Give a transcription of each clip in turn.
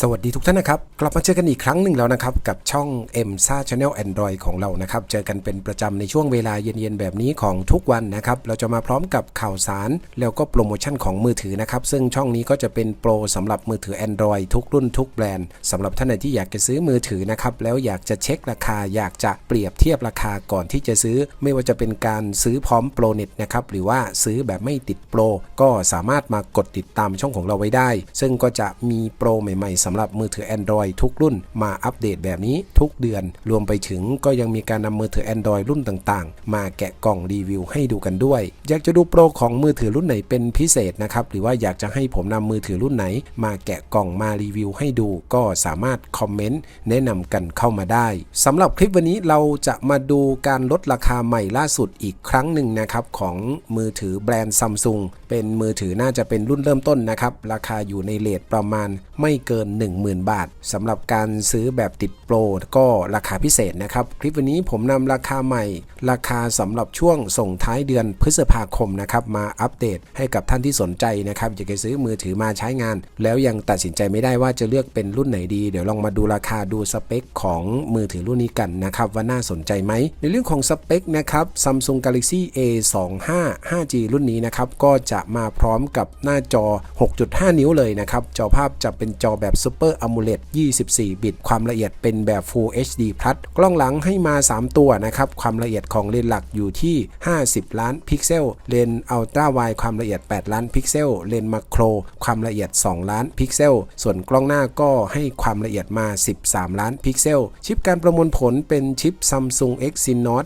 สวัสดีทุกท่านนะครับ กลับมาเจอกันอีกครั้งหนึ่งแล้วนะครับ กับช่อง m s a Channel Android ของเรานะครับ เจอกันเป็นประจำในช่วงเวลาเย็นๆ แบบนี้ของทุกวันนะครับ เราจะมาพร้อมกับข่าวสาร แล้วก็โปรโมชั่นของมือถือนะครับ ซึ่งช่องนี้ก็จะเป็นโปรสำหรับมือถือ Android ทุกรุ่นทุกแบรนด์สำหรับท่านไหนที่อยากจะซื้อมือถือนะครับ แล้วอยากจะเช็คราคาอยากจะเปรียบเทียบราคาก่อนที่จะซื้อ ไม่ว่าจะเป็นการซื้อพร้อมโปรเน็ตนะครับหรือว่าซื้อแบบไม่ติดโปรก็สามารถมากดติดตามช่องของเราไว้ได้ ซึ่งก็จะมีโปรใหม่ๆสำหรับมือถือ Android ทุกรุ่นมาอัปเดตแบบนี้ทุกเดือน รวมไปถึงก็ยังมีการนำมือถือ Android รุ่นต่างๆ มาแกะกล่องรีวิวให้ดูกันด้วย อยากจะดูโปรของมือถือรุ่นไหนเป็นพิเศษนะครับ หรือว่าอยากจะให้ผมนำมือถือรุ่นไหน มาแกะกล่องมารีวิวให้ดู ก็สามารถคอมเมนต์แนะนำกันเข้ามาได้สำหรับคลิปวันนี้เราจะมาดูการลดราคาใหม่ล่าสุดอีกครั้งหนึ่งนะครับของมือถือแบรนด์ซัมซุงเป็นมือถือน่าจะเป็นรุ่นเริ่มต้นนะครับราคาอยู่ในเลทประมาณไม่เกิน10,000 บาทสำหรับการซื้อแบบติดโปรก็ราคาพิเศษนะครับ คลิปวันนี้ผมนำราคาใหม่ ราคาสำหรับช่วงส่งท้ายเดือนพฤษภาคมนะครับมาอัปเดตให้กับท่านที่สนใจนะครับอยากจะซื้อมือถือมาใช้งาน แล้วยังตัดสินใจไม่ได้ว่าจะเลือกเป็นรุ่นไหนดี เดี๋ยวลองมาดูราคาดูสเปคของมือถือรุ่นนี้กันนะครับว่าน่าสนใจไหม ในเรื่องของสเปคนะครับ Samsung Galaxy A25 5G รุ่นนี้นะครับก็จะมาพร้อมกับหน้าจอ 6.5 นิ้วเลยนะครับจอภาพจะเป็นจอแบบ Super AMOLED 24 บิต ความละเอียดเป็นแบบ Full HD Plus กล้องหลังให้มา 3 ตัวนะครับ ความละเอียดของเลนส์หลักอยู่ที่ 50 ล้านพิกเซล เลนส์อัลตร้าไวความละเอียด 8 ล้านพิกเซล เลนส์มาโคร ความละเอียด 2 ล้านพิกเซล ส่วนกล้องหน้าก็ให้ความละเอียดมา 13 ล้านพิกเซล ชิปการประมวลผลเป็นชิป Samsung Exynos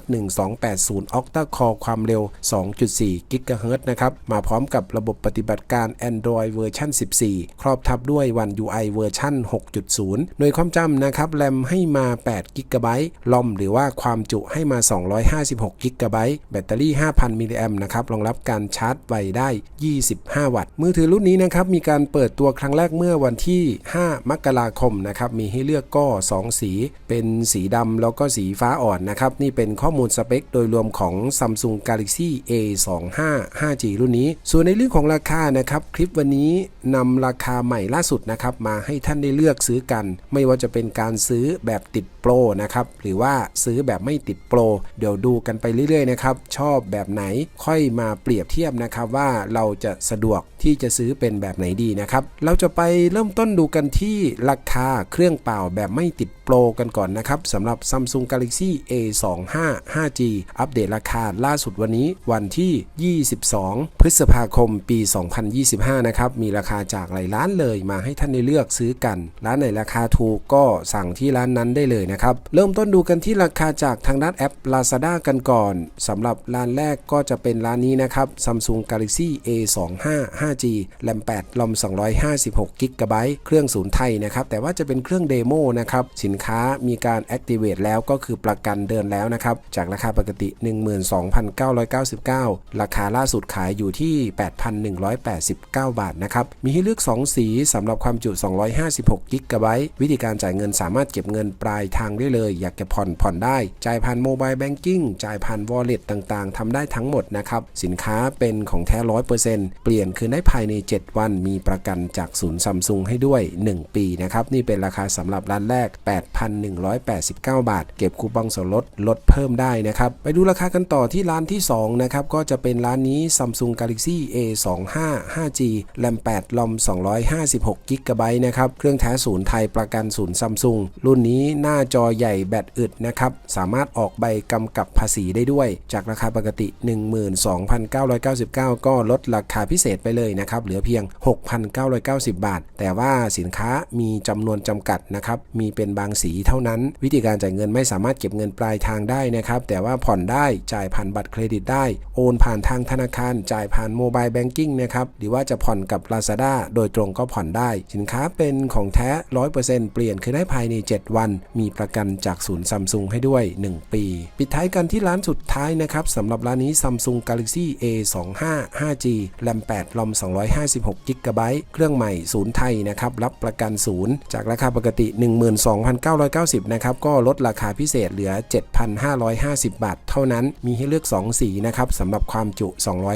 1280 Octa Core ความเร็ว 2.4 GHz นะครับ มาพร้อมกับระบบปฏิบัติการ Android เวอร์ชัน14 ครอบทับด้วย One UI เวอร์ชัน6.0โดยความจำนะครับแรมให้มา8 g b ลอมหรือว่าความจุให้มา 256 g b แบตเตอรี่ 5,000 มิลลิแอมนะครับรองรับการชาร์จไวได้ 25 วัตต์ มือถือรุ่นนี้นะครับมีการเปิดตัวครั้งแรกเมื่อวันที่ 5 มกราคมนะครับมีให้เลือกก็ 2 สี เป็นสีดำแล้วก็สีฟ้าอ่อนนะครับนี่เป็นข้อมูลสเปคโดยรวมของ Samsung Galaxy A25 5G รุ่นนี้ ส่วนในเรื่องของราคานะครับคลิปวันนี้นำราคาใหม่ล่าสุดนะครับมาให้ท่านได้เลือกซื้อกัน ไม่ว่าจะเป็นการซื้อแบบติดโปรนะครับ หรือว่าซื้อแบบไม่ติดโปร เดี๋ยวดูกันไปเรื่อยๆนะครับ ชอบแบบไหนค่อยมาเปรียบเทียบนะครับว่าเราจะสะดวก ที่จะซื้อเป็นแบบไหนดีนะครับ เราจะไปเริ่มต้นดูกันที่ราคาเครื่องเปล่าแบบไม่ติดโปรกันก่อนนะครับสำหรับ Samsung Galaxy A25 5G อัปเดตราคาล่าสุดวันนี้วันที่ 22 พฤษภาคมปี 2025 นะครับ มีราคาจากหลายร้านเลยมาให้ท่านได้เลือกซื้อกัน ร้านไหนราคาถูกก็สั่งที่ร้านนั้นได้เลยนะครับ เริ่มต้นดูกันที่ราคาจากทางด้านแอป Lazada กันก่อนสำหรับร้านแรกก็จะเป็นร้านนี้นะครับ Samsung Galaxy A25 5G แรม8ลอม256 g b เครื่องศูนย์ไทยนะครับ แต่ว่าจะเป็นเครื่องเดโมนะครับ สินค้ามีการ Activate แล้วก็คือประกันเดินแล้วนะครับ จากราคาปกติ 12,999 ราคาล่าสุดขายอยู่ที่ 8,189 บาทนะครับ มีให้เลือก 2 สีสำหรับความจุ 256 g b วิธีการจ่ายเงินสามารถเก็บเงินปลายทางได้เลย อยากจะผ่อนผ่อนได้ จ่ายผ่านโมบายแบงกิ้งจ่ายผ่าน Wallet ต่างๆทำได้ทั้งหมดนะครับ สินค้าเป็นของแท้ 100%เปลี่ยนคืนได้ภายใน 7 วันมีประกันจากศูนย์ซัมซุงให้ด้วย 1 ปีนะครับ นี่เป็นราคาสำหรับร้านแรก 8,189 บาท เก็บคูปองส่วนลดลดเพิ่มได้นะครับ ไปดูราคากันต่อที่ร้านที่ 2 นะครับ ก็จะเป็นร้านนี้ Samsung Galaxy A25 5G แรม8ลอม256 g b นะครับ เครื่องแท้ศูนย์ไทยประกันศูนย์ซัมซุงรุ่นนี้หน้าจอใหญ่แบตอึดนะครับ สามารถออกใบกำกับภาษีได้ด้วย จากราคาปกติ 12,999 ก็ลดราคาพิเศษไปเลยนะครับเหลือเพียง 6,990 บาท แต่ว่าสินค้ามีจำนวนจำกัดนะครับมีเป็นบางสีเท่านั้น วิธีการจ่ายเงินไม่สามารถเก็บเงินปลายทางได้นะครับแต่ว่าผ่อนได้จ่ายผ่านบัตรเครดิตได้ โอนผ่านทางธนาคาร จ่ายผ่านโมบายแบงกิ้งนะครับหรือว่าจะผ่อนกับ Lazada โดยตรงก็ผ่อนได้ สินค้าเป็นของแท้ 100%เปลี่ยนคือได้ภายใน 7 วัน มีประกันจากศูนย์ซัมซุงให้ด้วย 1 ปี ปิดท้ายกันที่ร้านสุดท้ายนะครับสำหรับร้านนี้ Samsung Galaxy A25 5G แรม8ลอม256 g b เครื่องใหม่ศูนย์ไทยนะครับรับประกันศูนย์จากราคาปกติ 12,990 นะครับก็ลดราคาพิเศษเหลือ 7,550 บาท เท่านั้นมีให้เลือก 2 สีนะครับสำหรับความจุ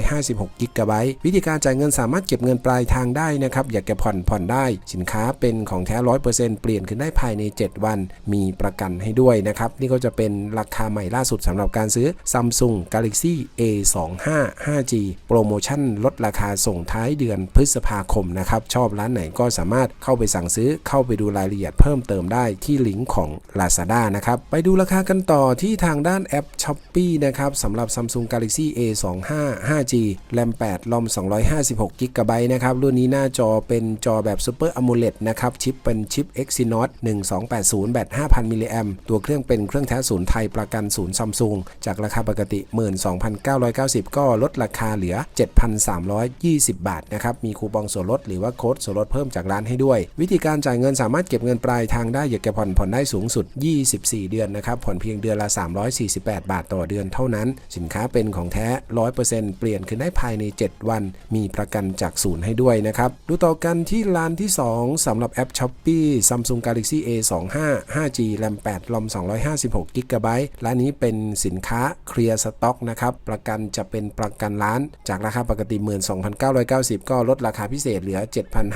256 g b วิธีการจ่ายเงินสามารถเก็บเงินปลายทางได้นะครับอยากจะผ่อนผ่อนได้ สินค้าเป็นของแท้ 100%เปลี่ยนขึ้นได้ภายใน 7 วัน มีประกันให้ด้วยนะครับนี่ก็จะเป็นราคาใหม่ล่าสุดสำหรับการซื้อ Samsung Galaxy A25 5G โปรโมชั่นลดราคาส่งท้ายเดือนพฤษภาคมนะครับชอบร้านไหนก็สามารถเข้าไปสั่งซื้อเข้าไปดูรายละเอียดเพิ่มเติมได้ที่ลิงก์ของ Lazada นะครับไปดูราคากันต่อที่ทางด้านแอป s h o p e e นะครับสำหรับ Samsung Galaxy A25 5G RAM 8 ROM 256 GB นะครับรุ่นนี้หน้าจอเป็นจอแบบ Super AMOLED นะครับชิปเป็นชิป Exynos 1280 แบต 5,000 มิลลิแอมตัวเครื่องเป็นเครื่องแท้ศูนย์ไทยประกันศูนย์ซัมซุงจากราคาปกติ 12,990 ก็ลดราคาเหลือ 7,320บาทนะครับ มีคูปองส่วนลดหรือว่าโค้ดส่วนลดเพิ่มจากร้านให้ด้วย วิธีการจ่ายเงินสามารถเก็บเงินปลายทางได้อยากจะผ่อนผ่อนได้สูงสุด 24 เดือนนะครับ ผ่อนเพียงเดือนละ 348 บาทต่อเดือนเท่านั้น สินค้าเป็นของแท้ 100%เปลี่ยนขึ้นได้ภายใน 7 วัน มีประกันจากศูนย์ให้ด้วยนะครับ ดูต่อกันที่ร้านที่ 2สำหรับแอป s h o p e e Samsung Galaxy A25 5G RAM 8 ROM 256 GB ร้านนี้เป็นสินค้าเคลียร์สต็อกนะครับ ประกันจะเป็นประกันร้านจากราคาปกติ 12,990 90 ก็ลดราคาพิเศษเหลือ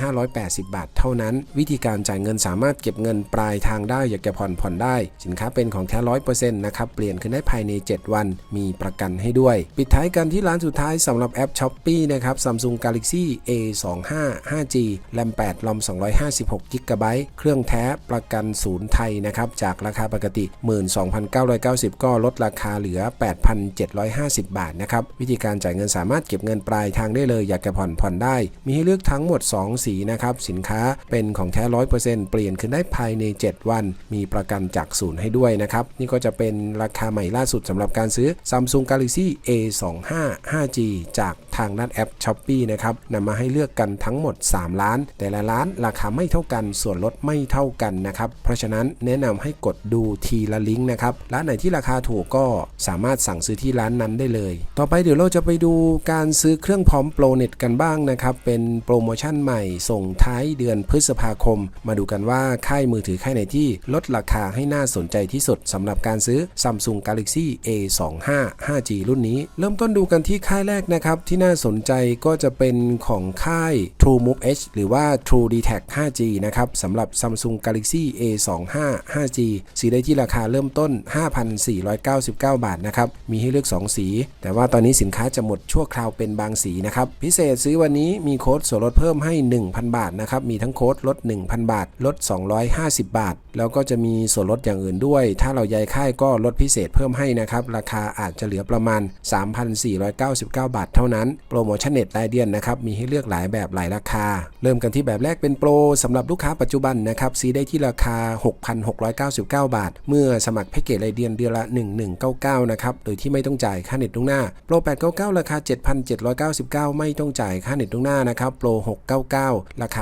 7,580 บาท เท่านั้น วิธีการจ่ายเงินสามารถเก็บเงินปลายทางได้ อยากจะผ่อนผ่อนได้ สินค้าเป็นของแท้100%นะครับ เปลี่ยนขึ้นได้ภายใน 7 วัน มีประกันให้ด้วย ปิดท้ายกันที่ร้านสุดท้ายสำหรับแอป s h o p e e นะครับ Samsung Galaxy A25 5G RAM 8 ROM 256 GB เครื่องแท้ประกันศูนย์ไทยนะครับ จากราคาปกติ 12,990 ก็ลดราคาเหลือ 8,750 บาทนะครับ วิธีการจ่ายเงินสามารถเก็บเงินปลายทางได้เลย อยากจะผ่อนผ่อนได้ มีให้เลือกทั้งหมด 2 สีนะครับ สินค้าเป็นของแท้ 100%เปลี่ยนคืนได้ภายใน 7 วัน มีประกันจากศูนย์ให้ด้วยนะครับ นี่ก็จะเป็นราคาใหม่ล่าสุดสำหรับการซื้อ Samsung Galaxy A25 5G จาก ทางด้านแอป s h o p e e นะครับนำมาให้เลือกกันทั้งหมด3ล้าน แต่ละร้านราคาไม่เท่ากัน ส่วนลดไม่เท่ากันนะครับ เพราะฉะนั้นแนะนำให้กดดูทีละลิงก์นะครับ ร้านไหนที่ราคาถูกก็สามารถสั่งซื้อที่ร้านนั้นได้เลย ต่อไปเดี๋ยวเราจะไปดูการซื้อเครื่องพร้อมโปรเน็ตกันบ้างนะครับ เป็นโปรโมชั่นใหม่ส่งท้ายเดือนพฤษภาคม มาดูกันว่าค่ายมือถือค่ายไหนที่ลดราคาให้น่าสนใจที่สุดสำหรับการซื้อ Samsung Galaxy A25 5G รุ่นนี้ เริ่มต้นดูกันที่ค่ายแรกนะครับที่น่าสนใจก็จะเป็นของค่าย True Move H หรือว่า True d t a c 5G นะครับสำหรับ Samsung Galaxy A25 5G สีได้ที่ราคาเริ่มต้น 5,499 บาทนะครับ มีให้เลือก 2 สี แต่ว่าตอนนี้สินค้าจะหมดชั่วคราวเป็นบางสีนะครับ พิเศษซื้อวันนี้มีโค้ดส่วนลดเพิ่มให้ 1,000 บาทนะครับ มีทั้งโค้ดลด 1,000 บาท ลด 250 บาท แล้วก็จะมีส่วนลดอย่างอื่นด้วย ถ้าเราย้ายค่ายก็ลดพิเศษเพิ่มให้นะครับ ราคาอาจจะเหลือประมาณ 3,499 บาทเท่านั้นโปรโมชั่นเน็ตรายเดือนนะครับมีให้เลือกหลายแบบหลายราคา เริ่มกันที่แบบแรกเป็นโปรสำหรับลูกค้าปัจจุบันนะครับซื้อได้ที่ราคา 6,699 บาท เมื่อสมัครแพ็กเกจรายเดือนเดือนละ 1199 นะครับโดยที่ไม่ต้องจ่ายค่าเน็ตล่วงหน้าโปร 899 ราคา 7,799 ไม่ต้องจ่ายค่าเน็ตล่วงหน้านะครับโปร 699 ราคา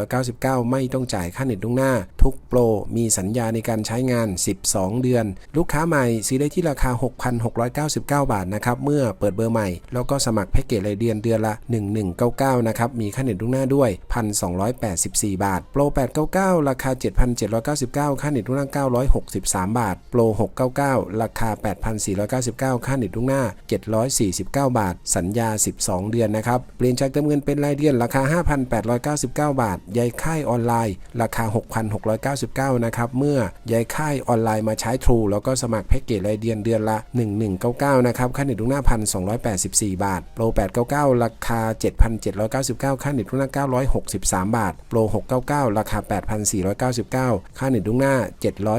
8,499 ไม่ต้องจ่ายค่าเน็ตล่วงหน้า ทุกโปรมีสัญญาในการใช้งาน 12 เดือน ลูกค้าใหม่ซื้อได้ที่ราคา 6,699 บาทนะครับเมื่อเปิดเบอร์ใหม่ แล้วก็สมัครแพ็กเกจรายเดือนเดือนละ 1199 นะครับ มีค่าเน็ตล่วงหน้าด้วย 1,284 บาท โปร 899 ราคา 7,799 ค่าเน็ตล่วงหน้า 963 บาท โปร 699 ราคา 8,499 ค่าเน็ตล่วงหน้า 749 บาท สัญญา 12 เดือนนะครับ เปลี่ยนจากเติมเงินเป็นรายเดือนราคา 5,899 บาทยายค่ายออนไลน์ ราคา 6,699 นะครับ เมื่อยายค่ายออนไลน์มาใช้ True แล้วก็สมัครแพ็กเกจรายเดือนเดือนละ 1199 นะครับ ค่าเน็ตล่วงหน้า 1,284 บาทโปร899 ราคา 7,799 ค่าเน็ตล่วงหน้า 963 บาท โปร 699 ราคา 8,499 ค่าเน็ตล่วงหน้า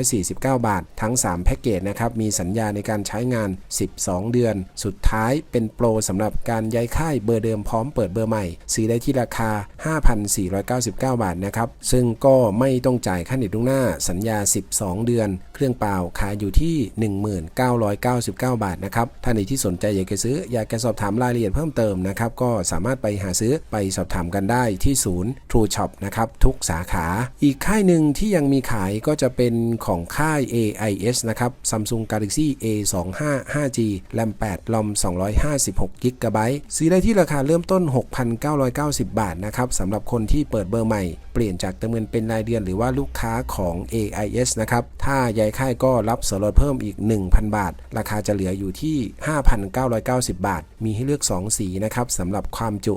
749 บาท ทั้ง 3 แพ็กเกจนะครับ มีสัญญาในการใช้งาน 12 เดือน สุดท้ายเป็นโปรสำหรับการย้ายค่ายเบอร์เดิมพร้อมเปิดเบอร์ใหม่ ซื้อได้ที่ราคา 5,499 บาทนะครับ ซึ่งก็ไม่ต้องจ่ายค่าเน็ตล่วงหน้า สัญญา 12 เดือน เครื่องเปล่าขายอยู่ที่ 1999 บาทนะครับ ท่านใดที่สนใจอยากจะซื้ออยากจะสอบถามรายละเอียดเพิ่มเติมนะครับก็สามารถไปหาซื้อไปสอบถามกันได้ที่ศูนย์ True Shop นะครับทุกสาขา อีกค่ายหนึ่งที่ยังมีขายก็จะเป็นของค่าย AIS นะครับ Samsung Galaxy A25 5G RAM 8 ROM 256 GB ซื้อได้ที่ราคาเริ่มต้น 6,990 บาทนะครับสำหรับคนที่เปิดเบอร์ใหม่ เปลี่ยนจากเติมเงินเป็นรายเดือนหรือว่าลูกค้าของ AIS นะครับ ถ้าย้ายค่ายก็รับส่วนลดเพิ่มอีก 1,000 บาท ราคาจะเหลืออยู่ที่ 5,990 บาท มีให้เลือก 2สีนะครับสำหรับความจุ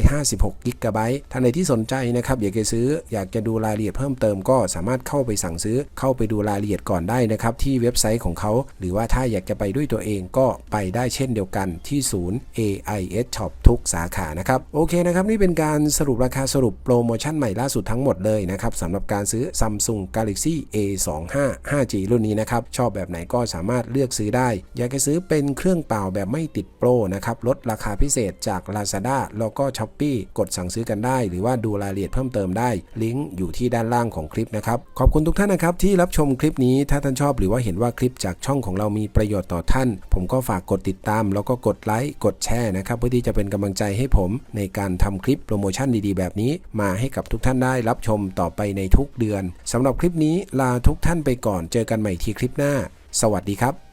256 GB ท่านใดที่สนใจนะครับนะครับอยากจะซื้ออยากจะดูรายละเอียดเพิ่มเติมก็สามารถเข้าไปสั่งซื้อเข้าไปดูรายละเอียดก่อนได้นะครับที่เว็บไซต์ของเขา หรือว่าถ้าอยากจะไปด้วยตัวเองก็ไปได้เช่นเดียวกันที่ศูนย์ AIS Shop ทุกสาขานะครับโอเคนะครับนี่เป็นการสรุปราคาสรุปโปรโมชั่นใหม่ล่าสุดทั้งหมดเลยนะครับสำหรับการซื้อ Samsung Galaxy A25 5G รุ่นนี้นะครับชอบแบบไหนก็สามารถเลือกซื้อได้ อยากจะซื้อเป็นเครื่องเปล่าแบบไม่ติดโปรนะครับลดราคาพิเศษจาก Lazada แล้วก็ s h อ p e e กดสั่งซื้อกันได้ หรือว่าดูรายละเอียดเพิ่มเติมได้ลิงก์อยู่ที่ด้านล่างของคลิปนะครับ ขอบคุณทุกท่านนะครับที่รับชมคลิปนี้ถ้าท่านชอบหรือว่าเห็นว่าคลิปจากช่องของเรามีประโยชน์ต่อท่าน ผมก็ฝากกดติดตาม แล้วก็กดไลค์กดแชร์นะครับเพื่อที่จะเป็นกำลังใจให้ผมในการทำคลิปโปรโมชั่นดีๆ แบบนี้ มาให้กับทุกท่านได้รับชมต่อไปในทุกเดือนสำหรับคลิปนี้ลาทุกท่านไปก่อนเจอกันใหม่ทีคลิปหน้า สวัสดีครับ